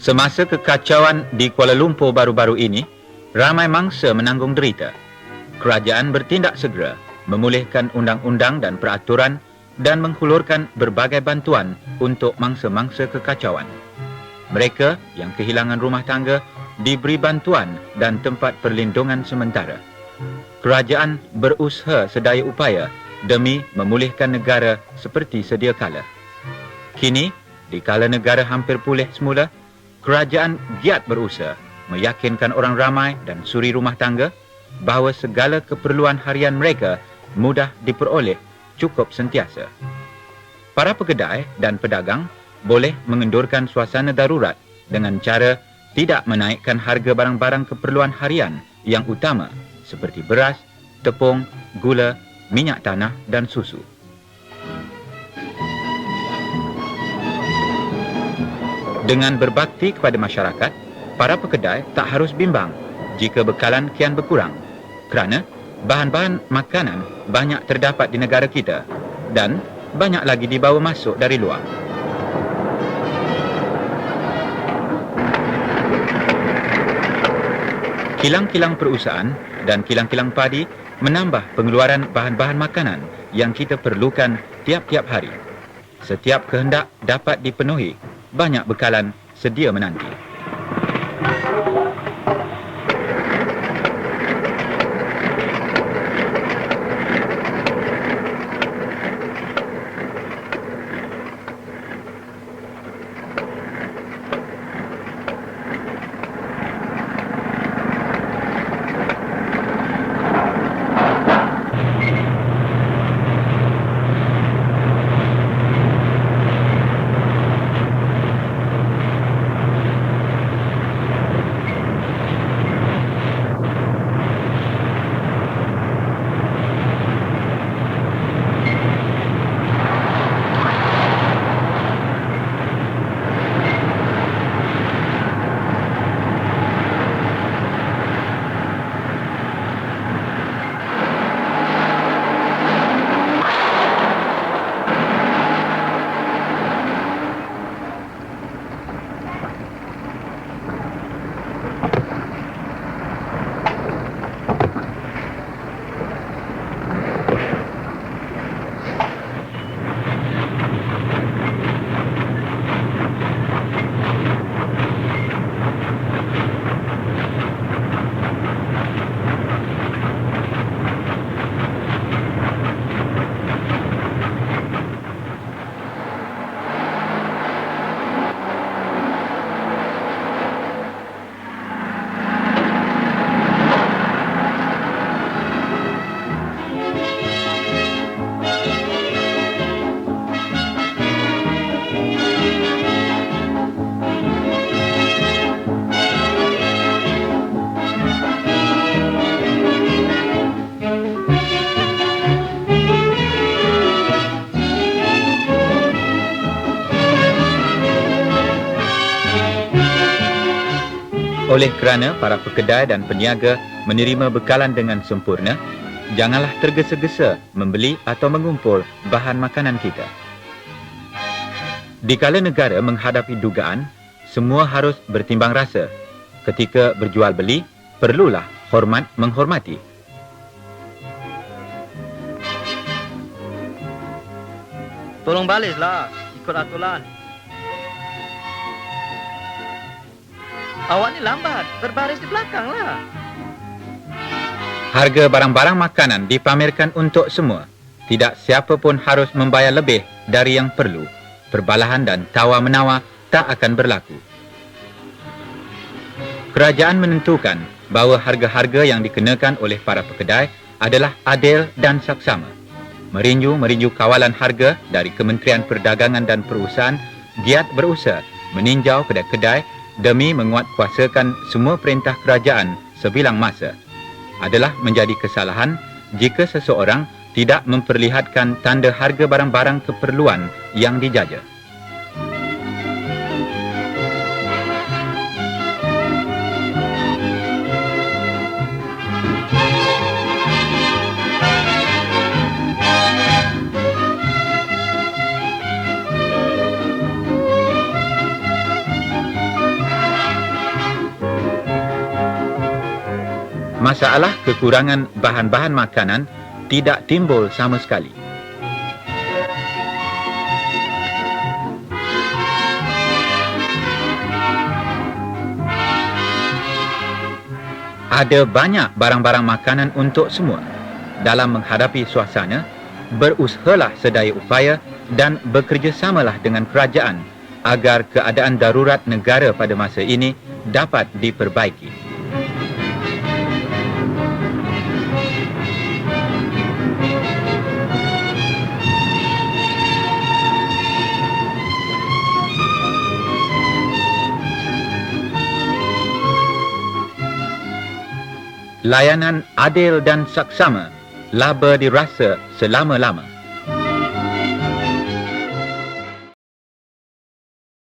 Semasa kekacauan di Kuala Lumpur baru-baru ini, ramai mangsa menanggung derita. Kerajaan bertindak segera memulihkan undang-undang dan peraturan dan menghulurkan berbagai bantuan untuk mangsa-mangsa kekacauan. Mereka yang kehilangan rumah tangga diberi bantuan dan tempat perlindungan sementara. Kerajaan berusaha sedaya upaya demi memulihkan negara seperti sedia kala. Kini, di kala negara hampir pulih semula, kerajaan giat berusaha meyakinkan orang ramai dan suri rumah tangga bahawa segala keperluan harian mereka mudah diperoleh cukup sentiasa. Para pekedai dan pedagang boleh mengendurkan suasana darurat dengan cara tidak menaikkan harga barang-barang keperluan harian yang utama seperti beras, tepung, gula, minyak tanah dan susu. Dengan berbakti kepada masyarakat, para pekedai tak harus bimbang jika bekalan kian berkurang kerana bahan-bahan makanan banyak terdapat di negara kita dan banyak lagi dibawa masuk dari luar. Kilang-kilang perusahaan dan kilang-kilang padi menambah pengeluaran bahan-bahan makanan yang kita perlukan tiap-tiap hari. Setiap kehendak dapat dipenuhi, banyak bekalan sedia menanti. Oleh kerana para pekedai dan peniaga menerima bekalan dengan sempurna, janganlah tergesa-gesa membeli atau mengumpul bahan makanan kita. Dikala negara menghadapi dugaan, semua harus bertimbang rasa. Ketika berjual beli, perlulah hormat menghormati. Tolong balislah, ikut aturan. Awak ni lambat, berbaris di belakang lah. Harga barang-barang makanan dipamerkan untuk semua. Tidak siapa pun harus membayar lebih dari yang perlu. Perbalahan dan tawar-menawar tak akan berlaku. Kerajaan menentukan bahawa harga-harga yang dikenakan oleh para pekedai adalah adil dan saksama. Merinju-merinju kawalan harga dari Kementerian Perdagangan dan Perusahaan giat berusaha meninjau kedai-kedai demi menguatkuasakan semua perintah kerajaan sebilang masa adalah menjadi kesalahan jika seseorang tidak memperlihatkan tanda harga barang-barang keperluan yang dijajah. Masalah kekurangan bahan-bahan makanan tidak timbul sama sekali. Ada banyak barang-barang makanan untuk semua. Dalam menghadapi suasana, berusahalah sedaya upaya dan bekerjasamalah dengan kerajaan agar keadaan darurat negara pada masa ini dapat diperbaiki. Layanan adil dan saksama laba dirasa selama-lama.